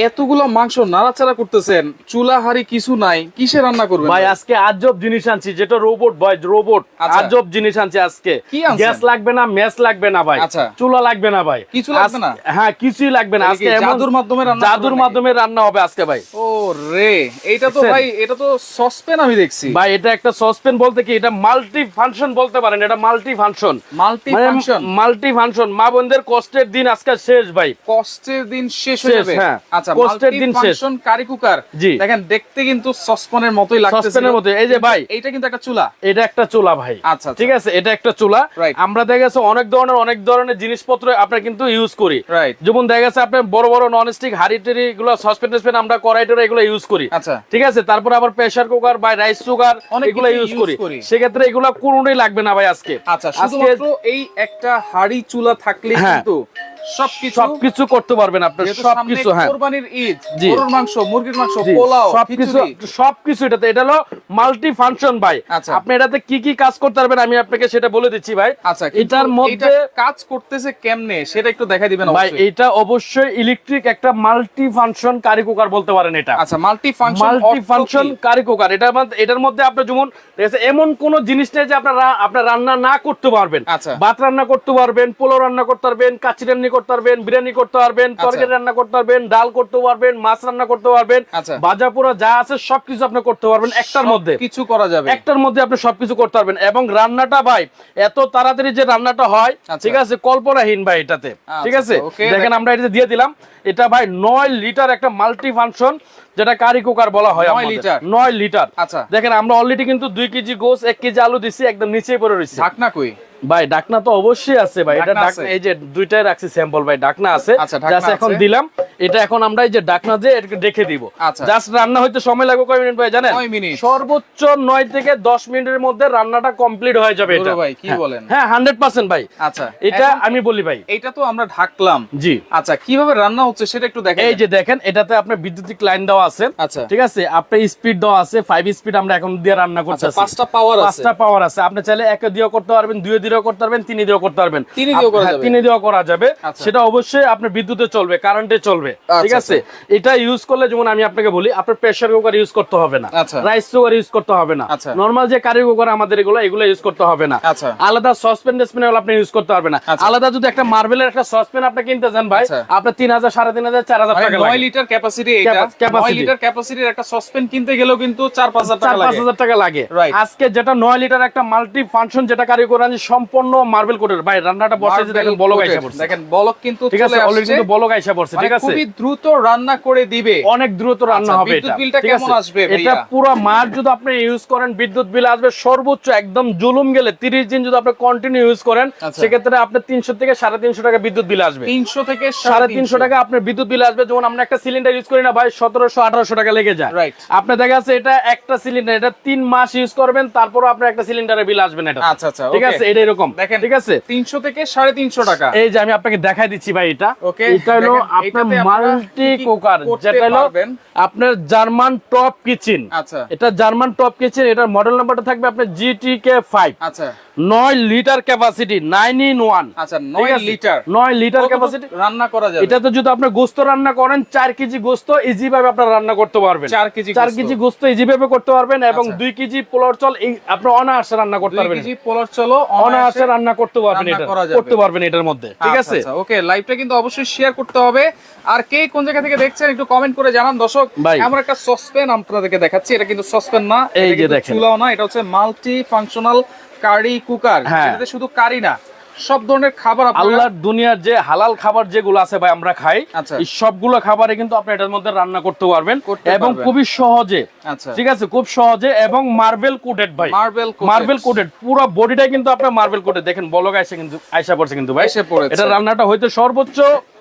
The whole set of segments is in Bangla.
এতগুলো মাংস নাড়াচাড়া করতেছেন চুলা হাড়ি কিছু নাই কিসে রান্না করবেন ভাই আজকে আজব জিনিস আনছি যেটা রোবট ভাই রোবট আচ্ছা। আজব জিনিস আনছি আজকে। গ্যাস লাগবে না ম্যাচ লাগবে না ভাই। আচ্ছা। চুলা লাগবে না ভাই। কিছু লাগবে না? হ্যাঁ কিছুই লাগবে না। আজকে জাদুর মাধ্যমে রান্না জাদুর মাধ্যমে রান্না হবে আজকে ভাই। ও রে এটা তো ভাই এটা তো সসপেন আমি দেখছি। ভাই এটা একটা সসপেন বলতে কি এটা মাল্টি ফাংশন বলতে পারেন এটা multi function multi function multi function মা বোনদের কষ্টের দিন আজকে শেষ ভাই। কষ্টের দিন শেষ হয়ে যাবে। হ্যাঁ। আচ্ছা কষ্টের দিন শেষ। ফাংশন কারি কুকার জি। দেখেন দেখতে কিন্তু সসপেনের মতোই লাগতেছে। সসপেনের মতো এই যে ভাই। এইটা কিন্তু একটা চুলা। এটা একটা চুলা ভাই। আচ্ছা, আচ্ছা। ঠিক আছে এটা একটা চুলা। আমরা দেখা গেছে অনেক ধরনের অনেক ধরনের জিনিসপত্র আমরা কিন্তু ইউজ করি। যেমন দেখা গেছে আপনার বড় বড় নন স্টিক হাড়ি টেরি এগুলো আমরা কড়াই এগুলো ইউজ করি। আচ্ছা। ঠিক আছে তারপর আবার প্রেসার কুকার বা রাইস কুকার এগুলো ইউজ করি। সেক্ষেত্রে এগুলো কোনোটাই লাগবে না ভাই আজকে। আচ্ছা শুধুমাত্র এই একটা হাড়ি চুলা থাকলে হ্যাঁ। কিন্তু সবকিছু সবকিছু করতে পারবেন আপনি সবকিছু হ্যাঁ। কোরবানির ঈদ গরুর মাংস মুরগির মাংস পোলাও সবকিছু সবকিছু এটাতে। এটা হলো মাল্টি ফাংশন ভাই। আচ্ছা। আপনি এটাতে কি কি কাজ করতে পারবেন আমি আপনাকে সেটা বলে দিচ্ছি ভাই। আচ্ছা এটার মধ্যে কাজ করতেছে কেমনে? সেটা একটু দেখাই দিবেন ভাই এটা অবশ্যই ইলেকট্রিক একটা মাল্টি ফাংশন কারি কুকার বলতে পারেন এটা। আচ্ছা multi function multi function curry cooker মধ্যে এটার মধ্যে আপনি যেমন এমন কোন জিনিস নেই যে আপনার আপনার রান্না না করতে পারবেন। আচ্ছা। ভাত রান্না করতে পারবেন পোলাও রান্না করতে পারবেন কাচি রান্না করতে পারবেন বিরিয়ানি করতে পারবেন তরকারি রান্না করতে পারবেন ডাল করতে পারবেন মাছ রান্না করতে পারবেন আচ্ছা। ভাজা পোড়া যা আছে সবকিছু আপনি করতে পারবেন একটার মধ্যে। কিছু করা যাবে। একটার মধ্যে আপনি সবকিছু করতে পারবেন। এবং রান্নাটা ভাই এত তাড়াতাড়ি যে রান্নাটা হয় আচ্ছা। ঠিক আছে কল্পনাহীন ভাই এটাতে আচ্ছা, ঠিক আছে? আচ্ছা, দেখেন আমরা এটা দিয়ে দিলাম এটা ভাই নয় লিটার একটা মাল্টি ফাংশন যেটা কারি কুকার বলা হয় নয় লিটার? নয় লিটার। আচ্ছা। দেখেন আমরা অলরেডি কিন্তু দুই কেজি গোস এক কেজি আলু দিছি একদম নিচেই পড়ে রয়েছে ঢাকনা কই? ভাই ডাকনা তো অবশ্যই আছে ভাই। এটা ডাকনা এই যে দুইটাই রাখছি স্যাম্পল ভাই ডাকনা আছে। আচ্ছা, জাস্ট এখন দিলাম। এটা এখন আমরা এই যে ডাকনা দিয়ে এটাকে রেখে দিব। আচ্ছা। জাস্ট রান্না হইতে সময় লাগবে কয় মিনিট ভাই জানেন। সর্বোচ্চ নয় থেকে দশ মিনিটের মধ্যে রান্নাটা কমপ্লিট হয়ে যাবে এটা। ভাই, কি হ্যাঁ। বলেন? হ্যাঁ হান্ড্রেড পার্সেন্ট ভাই। আচ্ছা। এটা আমি বলি ভাই। এইটা তো আমরা ঢাকলাম। জি। আচ্ছা কীভাবে রান্না হচ্ছে সেটা একটু দেখেন। এই যে দেখেন এটাতে আপনার বিদ্যুতিক লাইন দেওয়া আছে। আচ্ছা। ঠিক আছে? আপনার স্পিড দেওয়া আছে ফাইভ স্পিড আমরা এখন দিয়ে রান্না আচ্ছা করতেছি। পাঁচটা পাওয়ার আছে। পাঁচটা পাওয়ার আছে। আপনি চাইলে একে দিয়েও করতে পারবেন দুই দিয়েও করতে পারবেন তিনে দিয়েও করতে পারবেন তিনে দিয়েও করা হ্যাঁ, যাবে? করা আচ্ছা। সেটা অবশ্যই আপনার বিদ্যুতে চলবে কারেন্টে চলবে ঠিক আচ্ছা, আছে এটা ইউজ করলে যেমন আমি আপনাকে বলি আপনার প্রেসার কুকার ইউজ করতে হবে না আচ্ছা। রাইস কুকার ইউজ করতে হবে না আচ্ছা। নরমাল যে কারি কুকার আমাদের এগুলো এগুলো ইউজ করতে হবে না আচ্ছা। আলাদা সসপেন ডেসপেন আপনি ইউজ করতে পারবেন না আচ্ছা। আলাদা যদি একটা মার্বেলের একটা সসপেন আপনি কিনতে যান ভাই আচ্ছা। আপনার তিন হাজার সাড়ে তিন হাজার চার হাজার টাকা নয় লিটার ক্যাপাসিটি। নয় লিটার ক্যাপাসিটির একটা সসপেন কিনতে গেলেও কিন্তু চার পাঁচ হাজার টাকা লাগে হাজার টাকা লাগে আজকে যেটা নয় লিটার একটা মাল্টি ফাংশন যেটা কারিগর আনছি সম্পূর্ণ মার্বেল কোটের ভাই রান্নাটা বসে যে দেখেন বলক আইসা পড়ছে। দেখেন বলক কিন্তু ঠিক আছে অলরেডি কিন্তু বলক আইসা পড়ছে মানে ঠিক আছে। খুবই দ্রুত রান্না করে দিবে। অনেক দ্রুত রান্না আচ্ছা, হবে বিদ্যুৎ এটা বিলটা কেমন আসবে এটা পুরো মাস যদি আপনি ইউজ করেন বিদ্যুৎ বিল আসবে সর্বোচ্চ একদম জুলুম গেলে 30 দিন যদি আপনি কন্টিনিউ ইউজ করেন আচ্ছা। সেক্ষেত্রে আপনার 300 থেকে 350 টাকা বিদ্যুৎ বিল আসবে। তিনশো থেকে সাড়ে তিনশো টাকা আপনার বিদ্যুৎ বিল আসবে। যেমন আমরা একটা সিলিন্ডার ইউজ করি না ভাই সতেরোশো আঠারোশো টাকা লেগে যায়. আপনার দেখা যাচ্ছে এটা একটা সিলিন্ডার এটা তিন মাস ইউজ করবেন তারপর আপনার একটা সিলিন্ডারের বিল আসবে না এটা। আচ্ছা আচ্ছা ঠিক আছে এটা এরকম। দেখেন ঠিক আছে? তিনশো থেকে সাড়ে তিনশো টাকা। এই যে আমি আপনাকে দেখাই দিচ্ছি ভাই এটা। ওকে এটা হলো আপনার মাল্টি কুকার যেটা হলো আপনার জার্মান টপ কিচেন। আচ্ছা। এটা জার্মান টপ কিচেন এটার মডেল নাম্বারটা থাকবে আপনার জিটিকে ফাইভ আচ্ছা। নয় litre capacity nine in one আচ্ছা নয় লিটার। নয় লিটার ক্যাপাসিটি রান্না করা যাবে? এটাতে যদি আপনি গোস্ত রান্না করেন চার কেজি গোস্ত ইজি ভাবে আপনার রান্না করতে পারবেন। চার কেজি চার কেজি গোস্ত ইজি ভাবে করতে পারবেন এবং আচ্ছা। দুই কেজি পোলার চল আপনি অনায়াসে রান্না করতে পারবেন। কেজি পোলার চলো অনায়াসে রান্না করতে পারবেন এটা। করা করতে পারবেন এটার মধ্যে। ঠিক আছে? ওকে লাইভটা কিন্তু অবশ্যই শেয়ার করতে হবে। আর কে কোন জায়গা থেকে দেখছেন একটু কমেন্ট করে জানান। দর্শক আমরা একটা সসপেন আপনাদেরকে দেখাচ্ছি। এটা কিন্তু সসপেন না এই যে দেখেন। চুলাও না এটা হচ্ছে মাল্টি ফাংশনাল কারি কুকার হ্যাঁ। শুধু কারি না সব ধরনের খাবার আল্লাহর দুনিয়ার যে হালাল খাবার যেগুলো আছে ভাই আমরা খাই আচ্ছা। এই সবগুলো খাবারে কিন্তু আপনি এটার মধ্যে রান্না করতে পারবেন এবং খুবই সহজে আচ্ছা। ঠিক আছে? খুব সহজে এবং মার্বেল কোটেড ভাই। মার্বেল মার্বেল কোটেড পুরো বডিটা কিন্তু আপনার মার্বেল কোটেড দেখেন বলক আইসা কিন্তু আইসা পড়ছে কিন্তু ভাই। এটা রান্নাটা হয়তো সর্বোচ্চ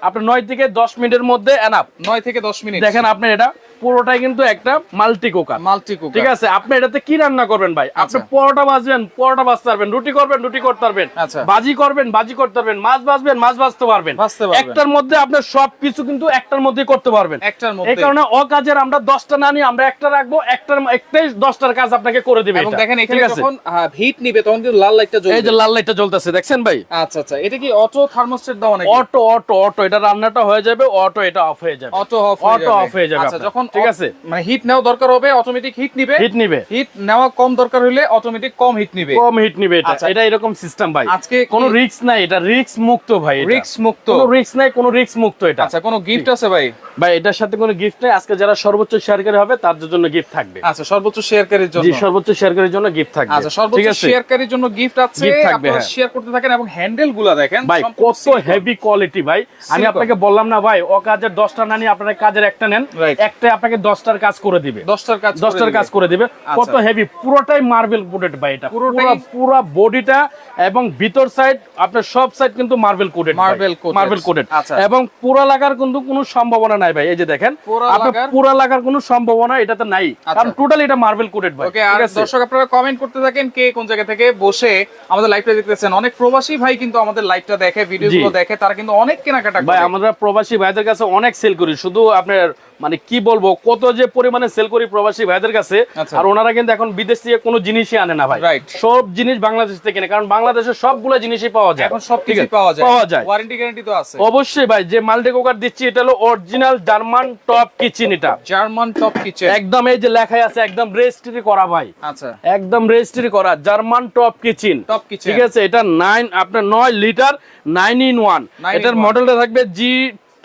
আপনার নয় থেকে দশ মিনিটের মধ্যে এনাফ নয় থেকে দশ মিনিট। দেখেন আপনি এটা। পুরোটাই কিন্তু একটা মাল্টি কুকার মাল্টি কুকার ঠিক আছে আপনি এটাতে কি রান্না করবেন ভাই? আপনি আচ্ছা। পরোটা ভাজবেন পরোটা ভাজতে পারবেন রুটি করবেন রুটি করতে পারবেন। আচ্ছা। বাজি করবেন বাজি করতে পারবেন মাছ ভাজবেন মাছ ভাজতে পারবেন। একটার মধ্যে আপনার সবকিছু কিন্তু একটার মধ্যেই করতে পারবেন। একটার মধ্যে এই মধ্যে কারণে অকাজের আমরা দশটা না নিয়ে আমরা একটা রাখব একটার একটাই দশটার কাজ আপনাকে করে দিবে এবং দেখেন এখানে ঠিক আছে? যখন হিট নিবে তখন কিন্তু লাল লাইটটা এই যে লাল লাইটটা জ্বলতেছে দেখছেন ভাই? আচ্ছা আচ্ছা। এটা কি অটো থার্মোস্টেট দেওয়া নাকি? অটো অটো অটো এটা রান্নাটা হয়ে যাবে অটো এটা অফ হয়ে যাবে। অটো অফ Auto off হয়ে যাবে আচ্ছা যখন ঠিক আছে। মানে হিট নেওয়া দরকার হবে অটোমেটিক হিট নিবে। হিট নিবে। হিট নেওয়া কম দরকার হলে অটোমেটিক কম হিট নিবে। কম হিট নিবে এটা। আচ্ছা। এটা এরকম সিস্টেম ভাই। আজকে কোনো রিস্ক নাই এটা রিস্ক মুক্ত ভাই এটা। রিক্স মুক্ত। কোনো রিস্ক নাই কোনো রিস্ক মুক্ত এটা। আচ্ছা কোনো গিফট আছে ভাই? ভাই এটার সাথে কোনো গিফট নেই। আজকে যারা সর্বোচ্চ শেয়ারকারী হবে তার জন্য গিফট থাকবে। আচ্ছা সর্বোচ্চ শেয়ারকারীর জন্য। জি সর্বোচ্চ শেয়ারকারীর জন্য গিফট থাকবে। আচ্ছা সর্বোচ্চ শেয়ারকারীর জন্য গিফট আছে আপনারা হ্যাঁ। শেয়ার করতে থাকেন এবং হ্যান্ডেলগুলা দেখেন ভাই কত হেভি কোয়ালিটি ভাই। আমি আপনাকে বললাম না ভাই ও কাজের দশটা না নিয়ে আপনার কাজের একটা নেন। Right. আপনাকে দশটার কাজ করে দিবে। দশটার কাজ দশটার কাজ করে দিবে। কত আচ্ছা। হেভি পুরোটাই মার্বেল কোটেড ভাই এটা। পুরোটাই- পুরো পুরো বডিটা এবং ভিতর সাইড আপনার সব সাইড কিন্তু marble coated coated। Marble coated. এবং পুরা লাগার কিন্তু কোনো সম্ভাবনা নাই ভাই। এই যে দেখেন পুরা আপনার লাগার- পুরা লাগার কোনো সম্ভাবনা এটাতে নাই। আচ্ছা। কারণ টোটালি এটা মার্বেল কোটেড ভাই। ওকে আর দর্শক আপনারা কমেন্ট করতে থাকেন কে কোন জায়গা থেকে বসে আমাদের লাইভটা দেখতেছেন। অনেক প্রবাসী ভাই কিন্তু আমাদের লাইভটা দেখে ভিডিওগুলো। দেখে তারা কিন্তু অনেক কেনাকাটা ভাই আমরা প্রবাসী ভাইদের কাছে অনেক সেল করি। শুধু আপনার মানে কি বলব কত যে পরিমাণে সেল করি প্রবাসী ভাইদের কাছে আচ্ছা। আর ওনারা কিন্তু এখন বিদেশ থেকে কোনো জিনিসই আনে না ভাই। সব জিনিস বাংলাদেশ থেকে কেনে কারণ বাংলাদেশের সবগুলো জিনিসই পাওয়া যায়। এখন সব কিছু পাওয়া যায়। পাওয়া যায়। ওয়ারেন্টি গ্যারান্টি তো আছে। অবশ্যই ভাই যে মাল্টি কুকার দিচ্ছি এটা হলো অরিজিনাল জার্মান টপ কিচেন এটা। জার্মান টপ কিচেন একদম এই যে লেখাই আছে একদম রেজিস্ট্রি করা ভাই। আচ্ছা। একদম রেজিস্ট্রি করা German top kitchen top kitchen ঠিক আছে? এটা নাইন আপনার নয় litre nine in one Nine in এটার one। মডেলটা থাকবে জি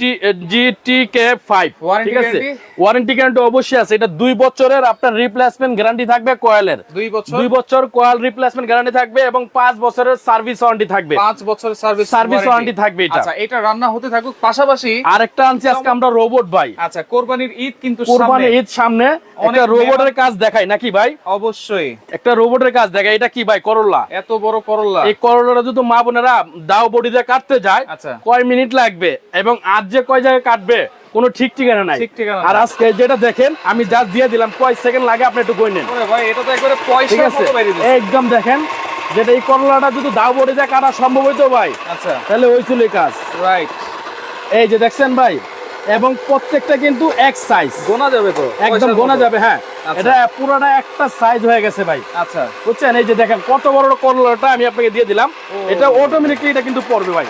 জি ফাইভ ঠিক আছে? ওয়ারেন্টি গ্যারান্টি অবশ্যই আছে। এটা দুই বছরের আপনার রিপ্লেসমেন্ট গ্যারান্টি থাকবে কয়েলের দুই বছর? দুই বছর কয়েল রিপ্লেসমেন্ট গ্যারান্টি থাকবে এবং পাঁচ বছরের সার্ভিস ওয়ারেন্টি থাকবে। পাঁচ বছরের সার্ভিস Service warranty থাকবে এটা। আচ্ছা এটা রান্না হতে থাকুক। পাশাপাশি আরেকটা আনছি আজকে আমরা রোবট ভাই। আচ্ছা কোরবানির ঈদ কিন্তু ঈদ সামনে। অনেক রোবটের কাজ দেখাই নাকি ভাই? অবশ্যই। একটা রোবটের কাজ দেখাই এটা কি ভাই করল্লা এত বড় করল্লা এই করলাটা যদি মা বোনেরা দাও বডিতে কাটতে যায় আচ্ছা। কয় মিনিট লাগবে? এবং আজ যে কয় জায়গায় কাটবে কোনো ঠিক ঠিকানা নাই। আর। আজকে যেটা দেখেন আমি যা দিয়ে দিলাম কয় সেকেন্ড লাগে আপনি একটু নেন। এটা তো একবারে ঠিক আছে? একদম দেখেন যেটা এই করলাটা যদি দাও বডিতে কাটা সম্ভব হইতো ভাই। আচ্ছা। তাহলে ওই চুলে কাজ। রাইট এই যে দেখছেন ভাই এবং প্রত্যেকটা কিন্তু এক সাইজ গোনা যাবে তো? একদম গোনা যাবে হ্যাঁ। আচ্ছা। এটা পুরোটা একটা সাইজ হয়ে গেছে ভাই। আচ্ছা। বুঝছেন? এই যে দেখেন কত বড় করলাটা আমি আপনাকে দিয়ে দিলাম। এটা অটোমেটিকলি এটা কিন্তু পড়বে ভাই।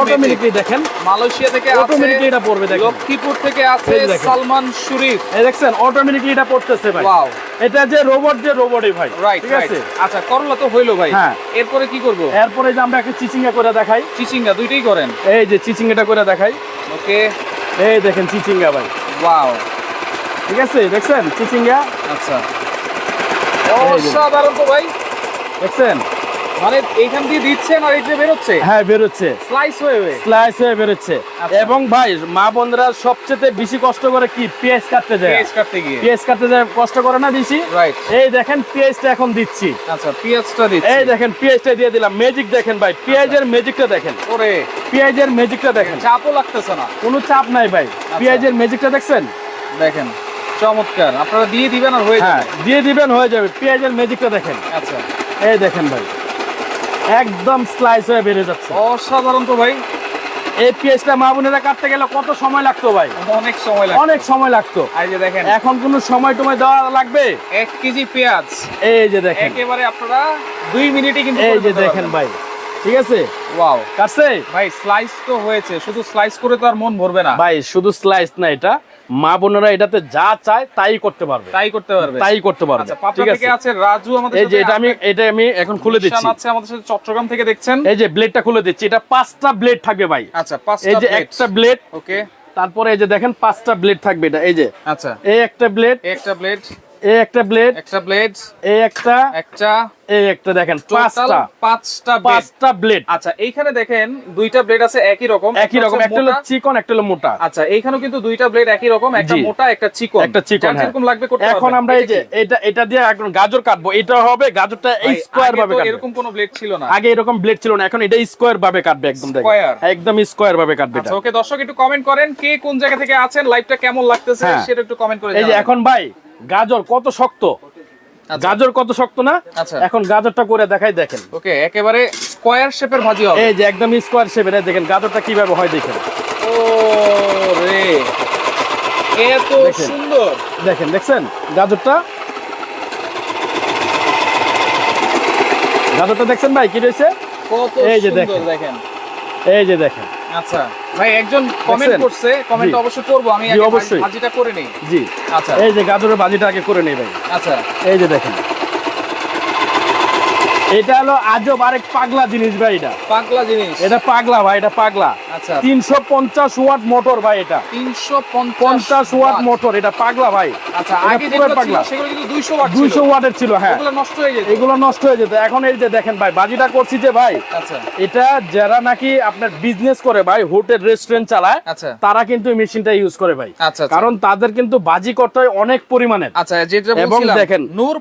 অটোমেটিকলি দেখেন। মালয়েশিয়া থেকে অটোমেটিকলি এটা পড়বে দেখেন। লক্ষ্মীপুর থেকে আছে। সালমান শরীফ। এই দেখছেন? অটোমেটিকলি এটা পড়তেছে ভাই। ওয়াও এটা যে রোবট যে রোবটই ভাই। রাইট ঠিক আছে? আচ্ছা করলা তো হইল ভাই। হ্যাঁ। এরপরে কি করব? এরপরে যে আমরা একটা চিচিঙ্গা করে দেখাই। চিচিঙ্গা দুইটাই করেন। এই যে চিচিঙ্গাটা করে দেখাই। ওকে এই দেখেন চিচিঙ্গা ভাই। ওয়াও। ঠিক আছে দেখছেন? চিচিঙ্গা? আচ্ছা। অসাধারণ তো ভাই। দেখছেন? মানে এইখান দিয়ে দিচ্ছেন আর এই যে বেরোচ্ছে? হ্যাঁ বেরোচ্ছে। স্লাইস হয়ে স্লাইস হয়ে বেরোচ্ছে। আচ্ছা। এবং ভাই মা বোনরা সবচেয়ে বেশি কষ্ট করে কি? পেঁয়াজ কাটতে যায়। পেঁয়াজ কাটতে গিয়ে। পেঁয়াজ কাটতে যায় কষ্ট করে না বেশি? রাইট এই দেখেন পেঁয়াজটা এখন দিচ্ছি। আচ্ছা পেঁয়াজটা দিচ্ছি। এই দেখেন পেঁয়াজটা দিয়ে দিলাম। ম্যাজিক দেখেন ভাই পেঁয়াজের ম্যাজিকটা দেখেন। ওরে। পেঁয়াজের ম্যাজিকটা দেখেন। চাপও লাগতেছে না। কোনো চাপ নাই ভাই। পেঁয়াজের ম্যাজিকটা দেখছেন? দেখেন চমৎকার। আপনারা দিয়ে দিবেন আর হয়ে হ্যাঁ যাবে। দিয়ে দিবেন হয়ে যাবে। পেঁয়াজের ম্যাজিকটা দেখেন। আচ্ছা। এই দেখেন ভাই। একদম স্লাইস হয়ে বেড়ে যাচ্ছে। অসাধারণ তো ভাই। এই পেঁয়াজটা মা বোনেরা কাটতে গেলে কত সময় লাগতো ভাই? অনেক সময় লাগে অনেক সময় লাগতো। এই যে দেখেন। এখন কোনো সময় টময় দেওয়া লাগবে? এক কেজি পেঁয়াজ। এই যে দেখেন। একেবারে আপনারা দুই মিনিটে কিন্তু এই যে দেখেন ভাই। ঠিক আছে? ওয়াও কাটছে? ভাই স্লাইস তো হয়েছে। শুধু স্লাইস করে তো আর মন ভরবে না। ভাই শুধু স্লাইস না এটা। মা বোনেরা এটাতে যা চায় তাই করতে পারবে। তাই করতে পারবে। তাই করতে পারবে। আচ্ছা ঠিক আছে? আছে রাজু আমাদের এই যে এটা আমি এটা আমি এখন খুলে দিচ্ছি। আছে আমাদের সাথে চট্টগ্রাম থেকে দেখছেন। এই যে ব্লেডটা খুলে দিচ্ছি। এটা পাঁচটা ব্লেড থাকবে ভাই। আচ্ছা পাঁচটা এই যে একটা ব্লেড ওকে তারপরে এই যে দেখেন পাঁচটা ব্লেড থাকবে এটা। এই যে আচ্ছা। এই একটা ব্লেড একটা প্লেট এই একটা ব্লেড একটা ব্লেড এই একটা একটা এই একটা দেখেন পাঁচটা। পাঁচটা পাঁচটা ব্লেড আচ্ছা এইখানে দেখেন দুইটা ব্লেড আছে একই রকম একই রকম একটা হলো চিকন একটা হলো মোটা। আচ্ছা এইখানেও কিন্তু দুইটা ব্লেড একই রকম একটা মোটা একটা চিকন। একটা চিকন যার হ্যাঁ। লাগবে করতে এখন আমরা এই যে এটা এটা দিয়ে এখন গাজর কাটবো। এটা হবে গাজরটা স্কোয়ার ভাবে কাটবে। এরকম কোনো ব্লেড ছিল না। আগে এরকম ব্লেড ছিল না এখন এটা স্কোয়ার ভাবে কাটবে একদম দেখেন। একদম স্কোয়ার ভাবে কাটবে এটা। আচ্ছা ওকে দর্শক একটু কমেন্ট করেন কে কোন জায়গা থেকে আছেন লাইভটা কেমন লাগতেছে হ্যাঁ। সেটা একটু কমেন্ট করে এই যে এখন ভাই গাজর কত শক্ত? আচ্ছা। গাজর কত শক্ত না? আচ্ছা। এখন গাজরটা করে দেখাই দেখেন। ওকে একেবারে স্কোয়ার শেপের ভাজি হবে। এই যে একদম স্কোয়ার শেপের দেখেন গাজরটা কীভাবে হয় দেখেন। ও রে এত সুন্দর। দেখেন দেখছেন? গাজরটা? গাজরটা দেখছেন ভাই কি রয়েছে? কত এই যে দেখেন। দেখেন। এই যে দেখেন। আচ্ছা। ভাই একজন কমেন্ট করছে কমেন্ট। অবশ্যই করব আমি আগে। ভাজিটা করে নেই। জি। আচ্ছা। এই যে গাজরের বাজিটা আগে করে নেই ভাই। আচ্ছা। এই যে দেখেন। এটা হলো আজব আরেক পাগলা জিনিস ভাই এটা। পাগলা জিনিস? এটা পাগলা ভাই এটা পাগলা। আচ্ছা। তিনশো পঞ্চাশ ওয়াট মোটর ভাই এটা। তিনশো পঞ্চাশ ওয়াট মোটর এটা পাগলা ভাই। আচ্ছা আগে পাগলা। সেগুলো কিন্তু দুইশো ওয়াট দুইশো ওয়াটের ছিল হ্যাঁ। নষ্ট হয়ে যেত। এগুলো নষ্ট হয়ে যেত। এখন এই যে দেখেন ভাই বাজিটা করছি যে ভাই আচ্ছা। এটা যারা নাকি আপনার বিজনেস করে ভাই হোটেল রেস্টুরেন্ট চালায় আচ্ছা। তারা কিন্তু এই মেশিনটা ইউজ করে ভাই। আচ্ছা আচ্ছা। কারণ তাদের কিন্তু বাজি করতে হয় অনেক পরিমাণের। আচ্ছা যেটা এবং দেখেন। নূর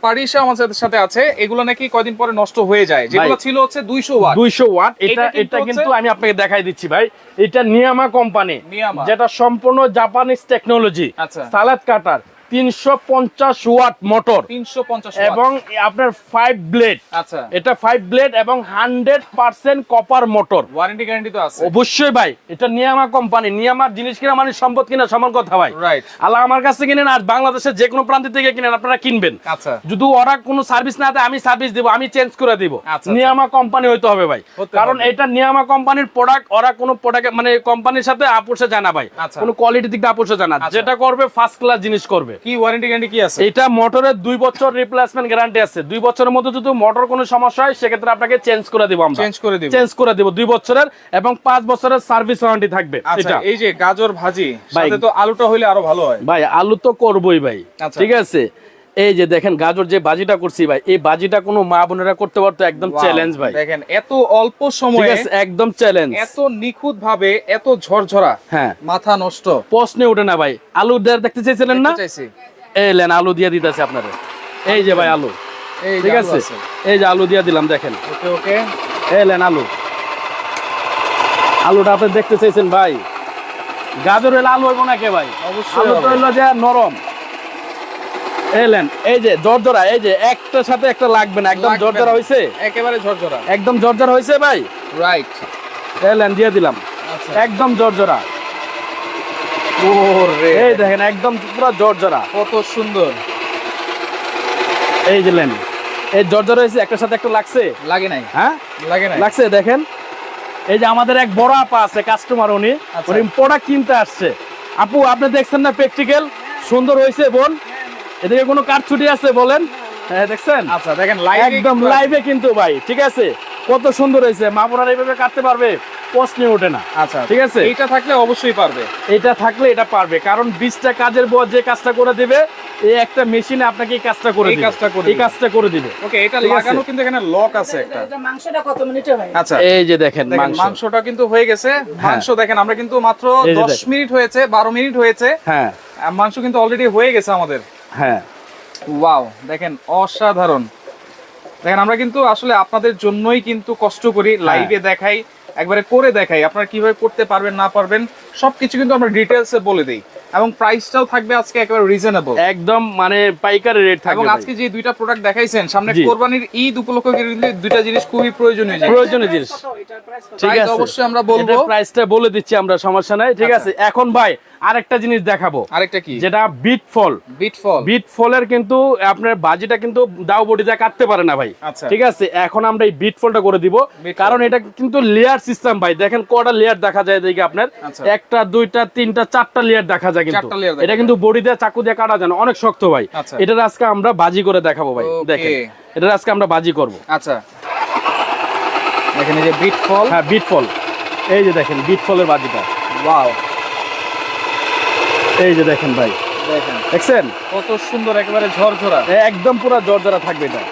পার- আহ, পারিসা আমাদের সাথে আছে। এগুলো নাকি কয়দিন পরে নষ্ট হয়ে যায়। যেগুলো ছিল হচ্ছে দুইশো ওয়াট। দুইশো ওয়াট। এটা এটা কিন্তু আমি আপনাকে দেখাই দিচ্ছি ভাই। এটা নিয়ামা কোম্পানি। যেটা সম্পূর্ণ জাপানিজ টেকনোলজি আচ্ছা। সালাদ কাটার। তিনশো পঞ্চাশ ওয়াট মোটর। তিনশো পঞ্চাশ এবং আপনার ফাইভ ব্লেড আচ্ছা। এটা ফাইভ ব্লেড এবং hundred percent copper motor warranty guarantee তো আছে। অবশ্যই ভাই এটা নিয়ামা কোম্পানি নিয়ামার জিনিস কিনা মানে সম্পদ কিনা সমান কথা ভাই। রাইট আল্লাহ আমার কাছে কিনেন আর বাংলাদেশের যে কোনো প্রান্ত থেকে কিনেন আপনারা কিনবেন। আচ্ছা। যদি ওরা কোনো সার্ভিস না দেয় আমি সার্ভিস দিব আমি চেঞ্জ করে দিব। আচ্ছা। নিয়ামা কোম্পানি হইতে হবে ভাই। কারণ এটা নিয়ামা কোম্পানির প্রোডাক্ট ওরা কোনো প্রোডাক্ট মানে কোম্পানির সাথে আপোষে জানা ভাই। আচ্ছা। কোনো কোয়ালিটি দিক দিয়ে আপোষে যায় না। আচ্ছা। যেটা করবে ফার্স্ট ক্লাস জিনিস করবে। কি ওয়ারেন্টি গ্যারান্টি কি আছে? এটা মোটরের 2 বছর রিপ্লেসমেন্ট গ্যারান্টি আছে। 2 বছরের মধ্যে যদি মোটর কোনো সমস্যা হয় সেক্ষেত্রে আপনাকে চেঞ্জ করে দিব আমরা। চেঞ্জ করে দেব। চেঞ্জ করে দিব দুই বছরের এবং পাঁচ বছরের সার্ভিস ওয়ারেন্টি থাকবে। আচ্ছা এই যে গাজর ভাজি সাথে তো আলুটা হইলে আরও ভালো হয়। ভাই আলু তো করবই ভাই। আচ্ছা। ঠিক আছে? এই যে দেখেন গাজর যে বাজিটা করছি ভাই এই বাজিটা কোনো মা বোনেরা করতে পারতো একদম চ্যালেঞ্জ ভাই। দেখেন এত অল্প সময়ে একদম চ্যালেঞ্জ এত নিখুঁত ভাবে এত ঝরঝরা হ্যাঁ। মাথা নষ্ট। প্রশ্নে ওঠে না ভাই আলু দেয়ার দেখতে চাইছিলেন না? এই লেন আলু দিয়ে দিতেছে আপনারা। এই যে ভাই আলু। এই ঠিক আছে? এই যে আলু দিয়ে দিলাম দেখেন। ওকে ওকে। এই লেন আলু। আলুটা আপনি দেখতে চাইছেন ভাই। গাজর হইলে আলু হইব না কে ভাই? অবশ্যই আলু তো হইল যে নরম। এলেন এই যে জর্জরা এই যে একটার সাথে একটা লাগবে না একদম জর্জরা না। হইছে? একেবারে ঝরঝরা একদম জর্জরা হইছে ভাই? রাইট এলেন দিয়ে দিলাম। আচ্ছা। একদম জর্জরা। ওরে। এই দেখেন একদম পুরো জর্জরা। কত সুন্দর। এই যে লেন এই জর্জরা হয়েছে একটার সাথে একটা লাগছে? লাগে নাই। হ্যাঁ? লাগে নাই। লাগছে দেখেন। এই যে আমাদের এক বড় আপা আছে কাস্টমার উনি আচ্ছা। উনি প্রোডাক্ট কিনতে আসছে। আপু আপনি দেখছেন না প্র্যাকটিক্যাল সুন্দর হয়েছে বোন। এদিকে কোনো কাঠ ছুটি আছে বলেন? হ্যাঁ দেখছেন? আচ্ছা দেখেন লাইভ একদম লাইভে কিন্তু ভাই ঠিক আছে? কত সুন্দর হয়েছে। মা বোনারা এইভাবে কাটতে পারবে প্রশ্নে ওঠে না। আচ্ছা ঠিক আছে? এইটা থাকলে অবশ্যই পারবে। এটা থাকলে এটা পারবে কারণ বিশটা কাজের বর যে কাজটা করে দিবে এই একটা মেশিনে আপনাকে এই কাজটা করে দিবে। কাজটা করে এই কাজটা করে দিবে। ওকে এটা লাগানো কিন্তু এখানে লক আছে একটা। এটা মাংসটা কত মিনিটে হয়? আচ্ছা। এই যে দেখেন দেখেন মাংসটা কিন্তু হয়ে গেছে। মাংস দেখেন আমরা কিন্তু মাত্র এই যে দশ দেখেন। মিনিট হয়েছে বারো মিনিট হয়েছে। হ্যাঁ। মাংস কিন্তু অলরেডি হয়ে গেছে আমাদের। হ্যাঁ। ওয়াও দেখেন অসাধারণ। দেখেন আমরা কিন্তু আসলে আপনাদের জন্যই কিন্তু কষ্ট করি হ্যাঁ। লাইভে দেখাই একবারে করে দেখাই। আপনারা কীভাবে করতে পারবেন না পারবেন সবকিছু কিন্তু আমরা ডিটেলসে বলে দিই। এবং প্রাইসটাও থাকবে আজকে একেবারে রিজনেবল একদম মানে পাইকারি রেট এবং থাকবে ভাই। আজকে যে দুইটা প্রোডাক্ট দেখাইছেন সামনে। কোরবানির ঈদ উপলক্ষে কিন্তু দুইটা জিনিস খুবই প্রয়োজনীয় জিনিস। প্রয়োজনীয় জিনিস। কত? এটার প্রাইস কত? ঠিক আছে। অবশ্যই আমরা বলব। প্রাইসটা বলে দিচ্ছি আমরা সমস্যা নাই। ঠিক আচ্ছা। আছে। এখন ভাই আরেকটা জিনিস দেখাবো। আরেকটা কি? যেটা বিট ফল। বিট ফল। বিট ফলের কিন্তু আপনার বাজিটা কিন্তু দাও বডিটা কাটতে পারে না ভাই। আচ্ছা। ঠিক আছে? এখন আমরা এই বিট ফলটা করে দিব। কারণ এটা কিন্তু লেয়ার সিস্টেম ভাই। দেখেন কটা লেয়ার দেখা যায় দেখি আপনার। আচ্ছা। একটা দুইটা তিনটা চারটা লেয়ার দেখা যায় কিন্তু। এটা কিন্তু বডি দিয়ে চাকু দিয়ে কাটা যায় না। অনেক শক্ত ভাই। আচ্ছা। এটার আজকে আমরা বাজি করে দেখাবো ভাই। দেখেন। এটার আজকে আমরা বাজি করব। আচ্ছা। দেখেন এই যে বিট ফল। হ্যাঁ বিট ফল। এই যে দেখেন বিট ফলের বাজিটা। ওয়াও এই যে দেখেন ভাই। দেখেন। দেখছেন? কত সুন্দর একেবারে ঝরঝরা। একদম পুরো জর্জরা থাকবে এটা।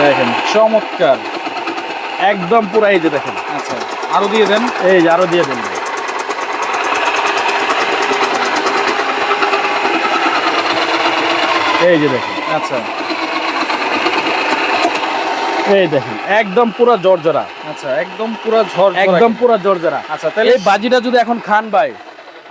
দেখেন চমৎকার। একদম পুরো এই যে দেখেন। আচ্ছা আরও দিয়ে দেন। এই যে আরও দিয়ে দেন। এই যে দেখেন। আচ্ছা। এই দেখেন একদম পুরো জর্জরা আচ্ছা একদম পুরো ঝরঝরা। একদম পুরো জর্জরা আচ্ছা তাহলে এই বাজিটা যদি এখন খান ভাই।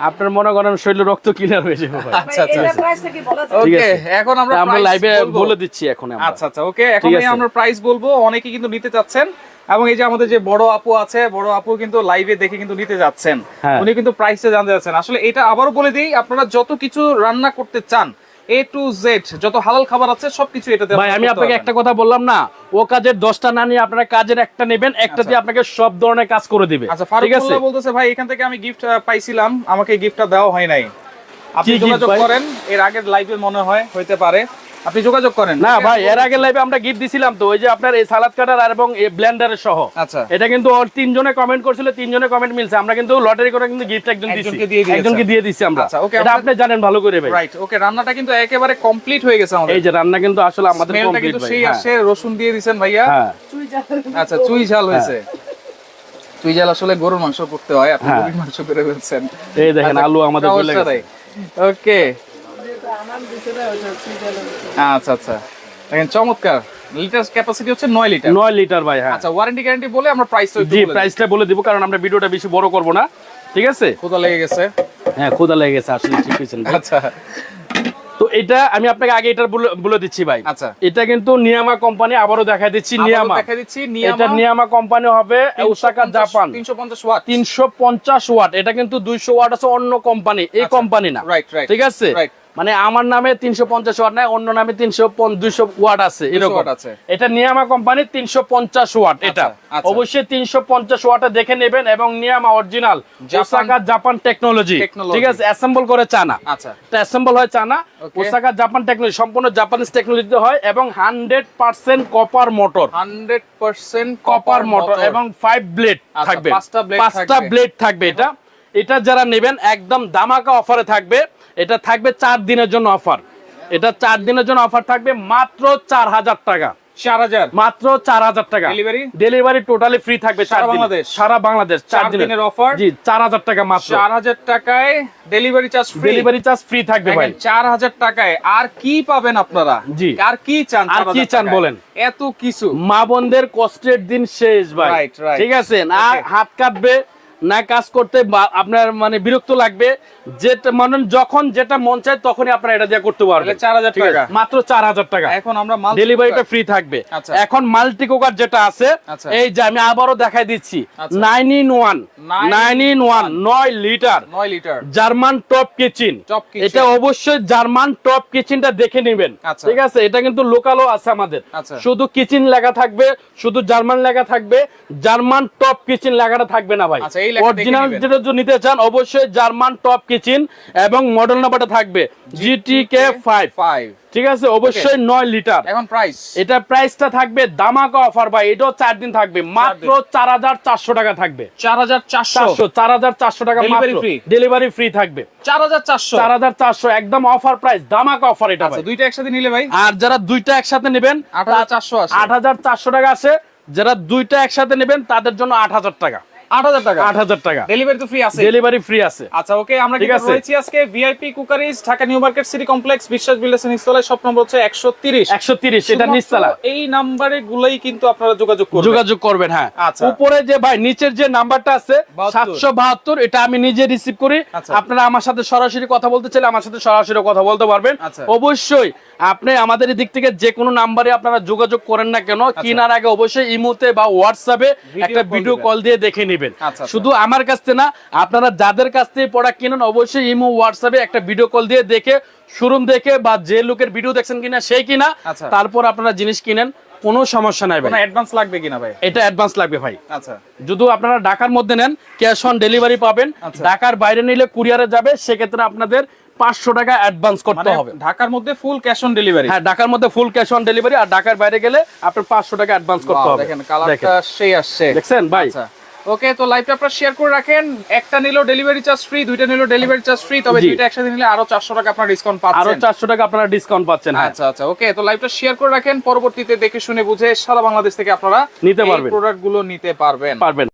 আপনার মনে করেন শরীরে রক্ত ক্লিয়ার হয়ে যাবে ভাই আচ্ছা আচ্ছা এটা প্রাইসটা কি বলা যায়? ওকে এখন আমরা আমরা লাইভে বলে দিচ্ছি এখন আমরা। আচ্ছা আচ্ছা ওকে এখন আমরা প্রাইস বলব। অনেকে কিন্তু নিতে চাচ্ছেন। এবং এই যে আমাদের যে বড় আপু আছে বড় আপু কিন্তু লাইভে দেখে কিন্তু নিতে যাচ্ছেন। হ্যাঁ। উনি কিন্তু প্রাইসটা জানতে যাচ্ছেন। আসলে এটা আবারও বলে দিই আপনারা যত কিছু রান্না করতে চান এ টু জেড যত হালাল খাবার আছে সবকিছু এটাতে ভাই আমি আপনাকে একটা কথা বললাম না ও কাজের দশটা না নিয়ে আপনারা কাজের একটা নেবেন একটা দিয়ে আপনাকে সব ধরনের কাজ করে দিবে। আচ্ছা ফারুক মোল্লা বলতেছে ভাই এখান থেকে আমি গিফট পাইছিলাম আমাকে গিফটটা দেওয়া হয় নাই। আপনি যোগাযোগ করেন এর আগের লাইভে মনে হয় হইতে পারে। আপনি যোগাযোগ করেন। না ভাই এর আগে লাইভে আমরা গিফট দিছিলাম তো ওই যে আপনার এই সালাদ কাটার আর এবং এই ব্লেন্ডারের সহ। আচ্ছা। এটা কিন্তু ওর তিনজনে কমেন্ট করছিল তিনজনে কমেন্ট মিলছে। আমরা কিন্তু লটারি করে কিন্তু গিফট একজন দিছি। একজনকে দিয়ে দিয়েছে। দিছি আমরা। আচ্ছা, okay, এটা আপনি জানেন ভালো করে ভাই। রাইট ওকে রান্নাটা কিন্তু একেবারে কমপ্লিট হয়ে গেছে আমাদের। এই যে রান্না কিন্তু আসলে আমাদের কমপ্লিট কিন্তু ভাই সেই হ্যাঁ। আসে রসুন দিয়ে দিছেন ভাইয়া। হ্যাঁ। চুই ঝাল। আচ্ছা চুই ঝাল হয়েছে। চুই ঝাল আসলে গরুর মাংস করতে হয় আপনি হ্যাঁ। গরুর মাংস করে ফেলছেন। এই দেখেন আলু আমাদের গলে গেছে। ওকে আচ্ছা আচ্ছা। দেখেন চমৎকার। লিটার ক্যাপাসিটি হচ্ছে 9 লিটার নয় লিটার ভাই হ্যাঁ। আচ্ছা ওয়ারেন্টি গ্যারান্টি বলে আমরা প্রাইস জি প্রাইসটা বলে দিব কারণ আমরা ভিডিওটা বেশি বড় করব না। ঠিক আছে? কোথা লেগে গেছে। হ্যাঁ ক্ষুদা লেগে গেছে আসলে ঠিক হয়েছেন আচ্ছা। তো এটা আমি আপনাকে আগে এটা বলে- বলে দিচ্ছি ভাই। আচ্ছা। এটা কিন্তু নিয়ামা কোম্পানি আবারও দেখা দিচ্ছি নিয়ামা। দেখা দিচ্ছি এটা নিয়ামা কোম্পানি হবে ওসাকা জাপান। 350 ওয়াট। তিনশো পঞ্চাশ ওয়াট। এটা কিন্তু দুইশো ওয়াট আছে অন্য কোম্পানি এই আচ্ছা। কোম্পানি না। রাইট রাইট ঠিক আছে. মানে আমার নামে তিনশো পঞ্চাশ ওয়াট নাই অন্য নামে তিনশো দুইশো ওয়াট আছে এরকম। আছে। এটা নিয়ামা কোম্পানি তিনশো পঞ্চাশ ওয়াট এটা। আচ্ছা। অবশ্যই তিনশো পঞ্চাশ ওয়াটে দেখে নেবেন এবং নিয়ামা original Japan- Osaka Japan technology. ঠিক আছে অ্যাসেম্বল করে চানা আচ্ছা। অ্যাসেম্বল হয় চানা ওসাকা জাপান টেকনোলজি সম্পূর্ণ জাপানিজ টেকনোলজিতে হয় এবং hundred percent copper motor. 100% copper motor এবং ফাইভ ব্লেড আচ্ছা, থাকবে। পাঁচটা। ব্লেড থাকবে। এটা। এটা যারা নেবেন একদম দামাকা অফারে থাকবে। এটা থাকবে চার দিনের জন্য অফার। এটা চার দিনের জন্য অফার থাকবে মাত্র চার হাজার টাকা। 4000 মাত্র চার হাজার টাকা। Delivery? ডেলিভারি টোটালি ফ্রি থাকবে সারা বাংলাদেশ? সারা বাংলাদেশ চার চার দিনের। দিনের জি চার হাজার টাকা মাত্র। 4000 টাকায় delivery charge free delivery charge free থাকবে ভাই। চার হাজার টাকায় আর কি পাবেন আপনারা? জি। আর কি চান আর কি চান বলেন? এত কিছু। মা বোনদের কষ্টের দিন শেষ ভাই. ঠিক আছে? আর হাত কাটবে না কাজ করতে আপনার মানে বিরক্ত লাগবে যেটা মানে যখন যেটা মন চায় তখনই আপনারা এটা দিয়ে করতে পারবেন। তাহলে 4000 ঠিক আছে? টাকা। মাত্র চার হাজার টাকা। এখন আমরা মাল ডেলিভারিটা ফ্রি থাকবে। আচ্ছা। এখন মাল্টি কুকার যেটা আছে আচ্ছা। এই যে আমি আবারও দেখাই দিচ্ছি। Nine in one nine in one নয় litre 9 litre German top kitchen এটা অবশ্যই জার্মান টপ কিচেনটা দেখে নেবেন। আচ্ছা। ঠিক আছে? এটা কিন্তু লোকালও আছে আমাদের। শুধু কিচেন লেখা থাকবে শুধু জার্মান লেখা থাকবে। জার্মান টপ কিচেন লেখাটা থাকবে না ভাই। অরিজিনাল যেটা যদি নিতে চান অবশ্যই জার্মান টপ কিচেন এবং মডেল নাম্বারটা থাকবে জিটিকে ফাইভ 5 ঠিক আছে? অবশ্যই নয় লিটার এখন প্রাইস এটা প্রাইসটা থাকবে দামাকা অফার ভাই এটাও চার দিন থাকবে। মাত্র চার হাজার চারশো টাকা থাকবে। 4400 চারশো। চার হাজার চারশো টাকা Delivery ডেলিভারি ফ্রি থাকবে। 4400 চার হাজার চারশো একদম অফার প্রাইস দামাকা অফার এটা আচ্ছা দুইটা একসাথে নিলে ভাই? আর যারা দুইটা একসাথে নেবেন 8400 আছে। আট হাজার চারশো টাকা আছে। যারা দুইটা একসাথে নেবেন তাদের জন্য আট হাজার টাকা। 8000 টাকা। আট হাজার টাকা। ডেলিভারি তো ফ্রি আছে। ডেলিভারি ফ্রি আছে। আচ্ছা ওকে আমরা ঠিক রয়েছি আজকে VIP cookeries Dhaka new market city complex Biswas builders নিচতলায় শপ নম্বর হচ্ছে 130 একশো তিরিশ এটা নিচতলা। এই নাম্বারে গুলাই কিন্তু আপনারা যোগাযোগ করবেন। যোগাযোগ করবেন হ্যাঁ। আচ্ছা। উপরে যে ভাই নিচের যে নাম্বারটা আছে 72 এটা আমি নিজে রিসিভ করি। আচ্ছা। আপনারা আমার সাথে সরাসরি কথা বলতে চাইলে আমার সাথে সরাসরি কথা বলতে পারবেন। আচ্ছা। অবশ্যই আপনি আমাদের দিক থেকে যে কোনো নাম্বারে আপনারা যোগাযোগ করেন না কেন কিনার আগে অবশ্যই ইমোতে বা হোয়াটসঅ্যাপে একটা ভিডিও কল দিয়ে দেখে নেবেন। আচ্ছা, আচ্ছা। শুধু আমার কাছ থেকে না আপনারা যাদের কাছ থেকে প্রোডাক্ট কিনেন অবশ্যই ইমো হোয়াটসঅ্যাপে একটা ভিডিও কল দিয়ে দেখে শোরুম দেখে বা যে লোকের ভিডিও দেখছেন কিনা সেই কিনা আচ্ছা। তারপর আপনারা জিনিস কিনেন কোনো সমস্যা নাই ভাই। অ্যাডভান্স লাগবে কিনা ভাই? এটা অ্যাডভান্স লাগবে ভাই। আচ্ছা। যদি আপনারা ঢাকার মধ্যে নেন ক্যাশ অন ডেলিভারি পাবেন। ঢাকার বাইরে নিলে কুরিয়ারে যাবে সেক্ষেত্রে আপনাদের পাঁচশো টাকা অ্যাডভান্স করতে মানে হবে। ঢাকার মধ্যে ফুল ক্যাশ অন ডেলিভারি হ্যাঁ ঢাকার মধ্যে ফুল ক্যাশ অন ডেলিভারি আর ঢাকার বাইরে গেলে আপনার পাঁচশো টাকা অ্যাডভান্স করতে হবে। দেখেন কালারটা সেই আসছে। দেখছেন ভাই? ওকে তো লাইভটা আপনারা শেয়ার করে রাখেন। একটা নিলেও ডেলিভারি চার্জ ফ্রি দুইটা নিলেও ডেলিভারি চার্জ ফ্রি তবে। দুইটা একসাথে নিলে আরও চারশো টাকা আপনার ডিসকাউন্ট পাচ্ছেন। আরও পাচ্ছেন চারশো টাকা আপনারা ডিসকাউন্ট পাচ্ছেন হ্যাঁ। আচ্ছা আচ্ছা ওকে তো লাইভটা শেয়ার করে রাখেন। পরবর্তীতে দেখে শুনে বুঝে সারা বাংলাদেশ থেকে আপনারা নিতে পারবেন। প্রোডাক্টগুলো নিতে পারবেন। পারবেন।